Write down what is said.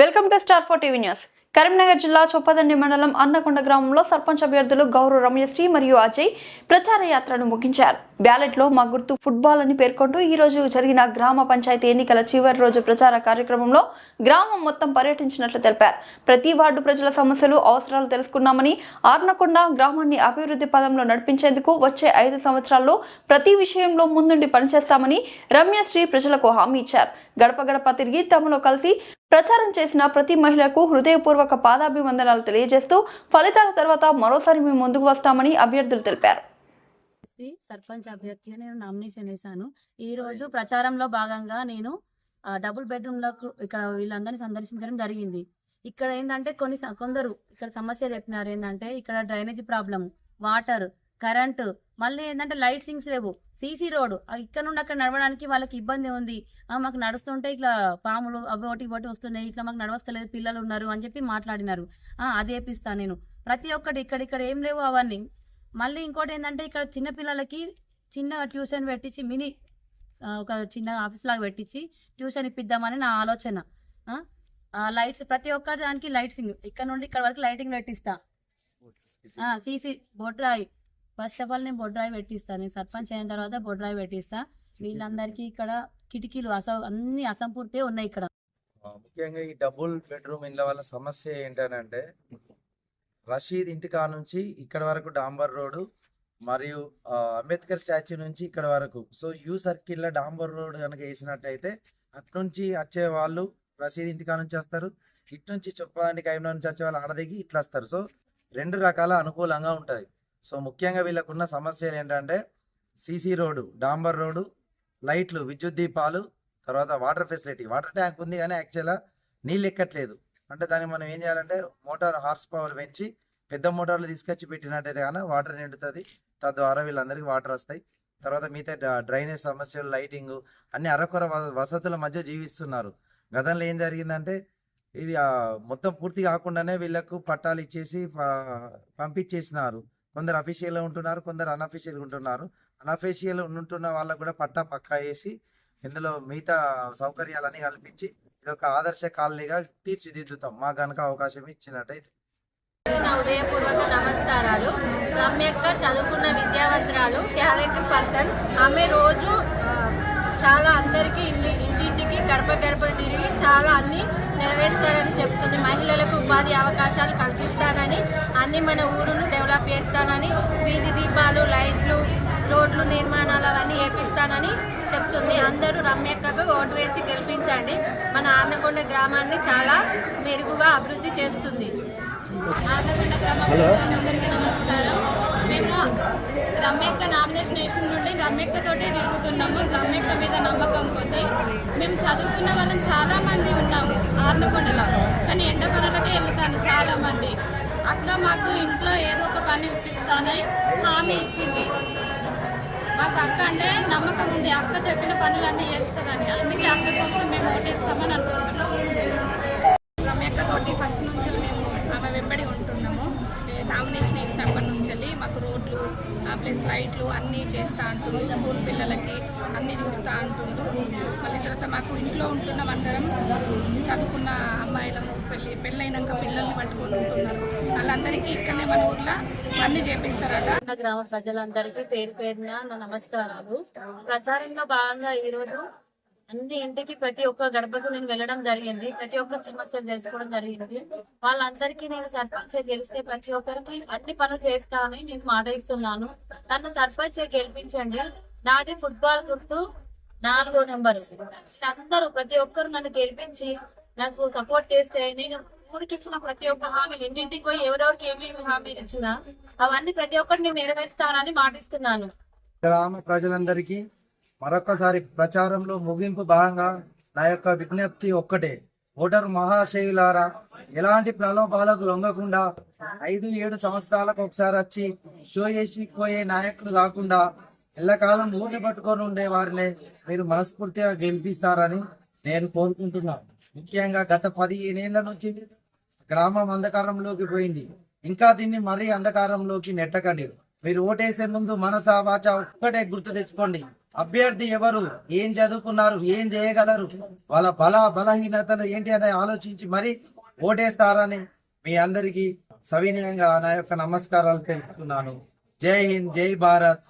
Welcome to star four TV news. Karimnagar జిల్లా చొప్పదండి మండలం అన్నకొండ గ్రామంలో సర్పంచ్ అభ్యర్థులు గౌరవ రమ్యశ్రీ మరియు అజయ్ ప్రచార యాత్రను ముగించారు. బ్యాలెట్లో మా గుర్తు ఫుట్బాల్ అని పేర్కొంటూ ఈ రోజు జరిగిన గ్రామ పంచాయతీ ఎన్నికల చివరి రోజు ప్రచార కార్యక్రమంలో గ్రామం మొత్తం పర్యటించినట్లు తెలిపారు. ప్రతి వార్డు ప్రజల సమస్యలు అవసరాలు తెలుసుకున్నామని ఆర్నకొండ గ్రామాన్ని అభివృద్ధి పదంలో నడిపించేందుకు వచ్చే ఐదు సంవత్సరాల్లో ప్రతి విషయంలో ముందుండి పనిచేస్తామని రమ్యశ్రీ ప్రజలకు హామీ ఇచ్చారు. గడప గడప తిరిగి తమలో కలిసి ప్రచారం చేసిన ప్రతి మహిళకు హృదయపూర్వక పాదాభివందనాలు తెలియజేస్తూ ఫలితాల తర్వాత మరోసారి మేము ముందుకు వస్తామని అభ్యర్థులు తెలిపారు. సర్పంచ్ అభ్యర్థిగా నేను నామినేషన్ వేశాను ఈ రోజు ప్రచారంలో భాగంగా నేను డబుల్ బెడ్రూమ్లకు ఇక్కడ వీళ్ళందరినీ సందర్శించడం జరిగింది. ఇక్కడ ఏంటంటే కొన్ని స- కొందరు ఇక్కడ సమస్యలు చెప్పినారు ఏంటంటే ఇక్కడ డ్రైనేజీ ప్రాబ్లం వాటర్ కరెంటు. మళ్ళీ ఏంటంటే లైటింగ్స్ లేవు. సీసీ రోడ్ ఇక్కడ నుండి అక్కడ నడవడానికి వాళ్ళకి ఇబ్బంది ఉంది. మాకు నడుస్తుంటే ఇట్లా పాములు అవి ఒకటి ఒకటి వస్తున్నాయి. ఇట్లా మాకు నడవస్తలేదు. పిల్లలు ఉన్నారు అని చెప్పి మాట్లాడినారు. అది వేపిస్తాను నేను. ప్రతి ఒక్కటి ఇక్కడ ఇక్కడ ఏం లేవు అవన్నీ. మళ్ళీ ఇంకోటి ఏంటంటే ఇక్కడ చిన్న పిల్లలకి చిన్న ట్యూషన్ పెట్టించి మినీ ఒక చిన్న ఆఫీస్ లాగా పెట్టించి ట్యూషన్ ఇప్పిద్దామని నా ఆలోచన. లైట్స్ ప్రతి ఒక్క దానికి లైట్సింగ్ ఇక్కడ నుండి ఇక్కడ వరకు లైటింగ్ పెట్టిస్తా. సీసీ. బొడ్రాయి ఫస్ట్ ఆఫ్ ఆల్ నేను బొడ్రాయి పెట్టిస్తా. నేను సర్పంచ్ అయిన తర్వాత బొడ్రాయి పెట్టిస్తా. వీళ్ళందరికీ ఇక్కడ కిటికీలు అస అన్ని అసంపూర్తే ఉన్నాయి ఇక్కడ. ముఖ్యంగా ఈ డబుల్ బెడ్రూమ్ ఇండ్ల వల్ల సమస్య ఏంటనంటే రషీద్ ఇంటి కా నుంచి ఇక్కడ వరకు డాంబర్ రోడ్డు మరియు అంబేద్కర్ స్టాచ్యూ నుంచి ఇక్కడ వరకు. సో యూ సర్కిల్లో డాంబర్ రోడ్ కనుక వేసినట్టయితే అటు నుంచి వచ్చే వాళ్ళు రషీద్ ఇంటి కా నుంచి వస్తారు. ఇటు నుంచి చొప్పదానికి ఐదు నుంచి వచ్చే వాళ్ళు ఆడదిగి ఇట్లా వస్తారు సో రెండు రకాల అనుకూలంగా ఉంటుంది సో ముఖ్యంగా వీళ్ళకున్న సమస్యలు ఏంటంటే సీసీ రోడ్డు డాంబర్ రోడ్డు లైట్లు విద్యుత్ దీపాలు తర్వాత వాటర్ ఫెసిలిటీ. వాటర్ ట్యాంక్ ఉంది కానీ యాక్చువల్గా నీళ్ళు ఎక్కట్లేదు. అంటే దాన్ని మనం ఏం చేయాలంటే మోటార్ హార్స్ పవర్ పెంచి పెద్ద మోటార్లు తీసుకొచ్చి పెట్టినట్టయితే కానీ వాటర్ నిండుతుంది. తద్వారా వీళ్ళందరికీ వాటర్ వస్తాయి. తర్వాత మిగతా డ్రైనేజ్ సమస్యలు లైటింగ్ అన్ని అరకొర వసతుల మధ్య జీవిస్తున్నారు. గతంలో ఏం జరిగిందంటే ఇది మొత్తం పూర్తి కాకుండానే వీళ్ళకు పట్టాలు ఇచ్చేసి పంపించేసినారు. కొందరు అఫీషియల్ ఉంటున్నారు కొందరు అన్అఫీషియల్గా ఉంటున్నారు. అన్అఫీషియల్ ఉంటున్న వాళ్ళకు కూడా పట్టా పక్కా వేసి ఇందులో మిగతా సౌకర్యాలన్నీ కల్పించి ఇది ఒక ఆదర్శ కాలనీగా తీర్చిదిద్దుతాం. మాకు కనుక అవకాశం ఇచ్చినట్టయితే. నా ఉదయపూర్వక నమస్కారాలు. రమ్యక్క చదువుకున్న విద్యావంతురాలు టాలెంటెడ్ పర్సన్ ఆమె రోజు చాలా అందరికీ ఇల్లు ఇంటింటికి గడప గడప తిరిగి చాలా అన్ని నెరవేరుస్తారని చెప్తుంది. మహిళలకు ఉపాధి అవకాశాలు కల్పిస్తానని అన్ని మన ఊరును డెవలప్ చేస్తానని వీధి దీపాలు లైట్లు రోడ్లు నిర్మాణాలు అవన్నీ వేపిస్తానని చెప్తుంది. అందరూ రమ్యక్కకు ఓటు వేసి గెలిపించండి. మన ఆమెకొండ గ్రామాన్ని చాలా మెరుగుగా అభివృద్ధి చేస్తుంది. నమస్కారం. మేము రమ్యక్క నామినేషన్ వేసిన నుండి రమ్యక్కతోటే తిరుగుతున్నాము. రమ్యక్క మీద నమ్మకం కొద్దీ మేము చదువుకున్న వాళ్ళం చాలా మంది ఉన్నాము ఆర్నకొండలో కానీ ఎండ పనులకే వెళ్తాను చాలా మంది అక్క మాకు ఇంట్లో ఏదో ఒక పని ఇప్పిస్తానని హామీ ఇచ్చింది. మాకు అక్క అంటే నమ్మకం ఉంది. అక్క చెప్పిన పనులన్నీ చేస్తుందని. అందుకే అక్క కోసం మేము ఓటేస్తామని అనుకుంటున్నాము ప్లస్ లైట్లు అన్నీ చేస్తా అంటుండ్రు స్కూల్ పిల్లలకి అన్నీ చూస్తూ అంటుండ్రు మళ్ళీ తర్వాత మాకు ఇంట్లో ఉంటున్నాం అందరం చదువుకున్న అమ్మాయిలము పెళ్ళి పెళ్ళైనాక పిల్లల్ని పట్టుకొని ఉంటున్నారు. వాళ్ళందరికీ ఇక్కడనే మన ఊర్లో అన్నీ చేపిస్తారట. గ్రామ ప్రజలందరికీ పేరు పేరున నా నమస్కారాలు. ప్రచారంలో భాగంగా ఈరోజు అన్ని ఇంటికి ప్రతి ఒక్క గడపకు నేను వెళ్ళడం జరిగింది. ప్రతి ఒక్క సమస్యలు తెలుసుకోవడం జరిగింది. వాళ్ళందరికీ నేను సర్పంచ్ గెలిస్తే ప్రతి ఒక్కరికి అన్ని పనులు చేస్తానని నేను మాట ఇస్తున్నాను. నన్ను సర్పంచ్ గెలిపించండి. నాది ఫుట్బాల్ గుర్తు నాలుగో నెంబర్. అందరూ ప్రతి ఒక్కరు నన్ను గెలిపించి నాకు సపోర్ట్ చేస్తే నేను ఊరికి ఇచ్చిన ప్రతి ఒక్క హామీలు ఇంటింటికి పోయి ఎవరెవరికి ఏమేమి హామీలు ఇచ్చినా అవన్నీ ప్రతి ఒక్కరు నేను నెరవేరుస్తానని మాటిస్తున్నాను. గ్రామ ప్రజలందరికీ మరొకసారి ప్రచారంలో ముగింపు భాగంగా నా యొక్క విజ్ఞప్తి ఒక్కటే. ఓటరు మహాశయులారా ఎలాంటి ప్రలోభాలకు లొంగకుండా ఐదు ఏడు సంవత్సరాలకు ఒకసారి వచ్చి షో చేసి పోయే నాయకులు కాకుండా ఎల్లకాలం ఊరిని పట్టుకొని ఉండే వారిని మీరు మనస్ఫూర్తిగా గెలిపిస్తారని నేను కోరుకుంటున్నాను ముఖ్యంగా గత పదిహేనేళ్ళ నుంచి గ్రామం అంధకారంలోకి పోయింది. ఇంకా దీన్ని మరీ అంధకారంలోకి నెట్టకండి. మీరు ఓటేసే ముందు మనసా వాచ ఒక్కటే గుర్తు తెచ్చుకోండి. అభ్యర్థి ఎవరు? ఏం చదువుకున్నారు? ఏం చేయగలరు? వాళ్ళ బల బలహీనతలు ఏంటి అని ఆలోచించి మరి ఓటేస్తారని మీ అందరికీ సవినయంగా నా యొక్క నమస్కారాలు తెలుపుతున్నాను. జై హింద్ జై భారత్.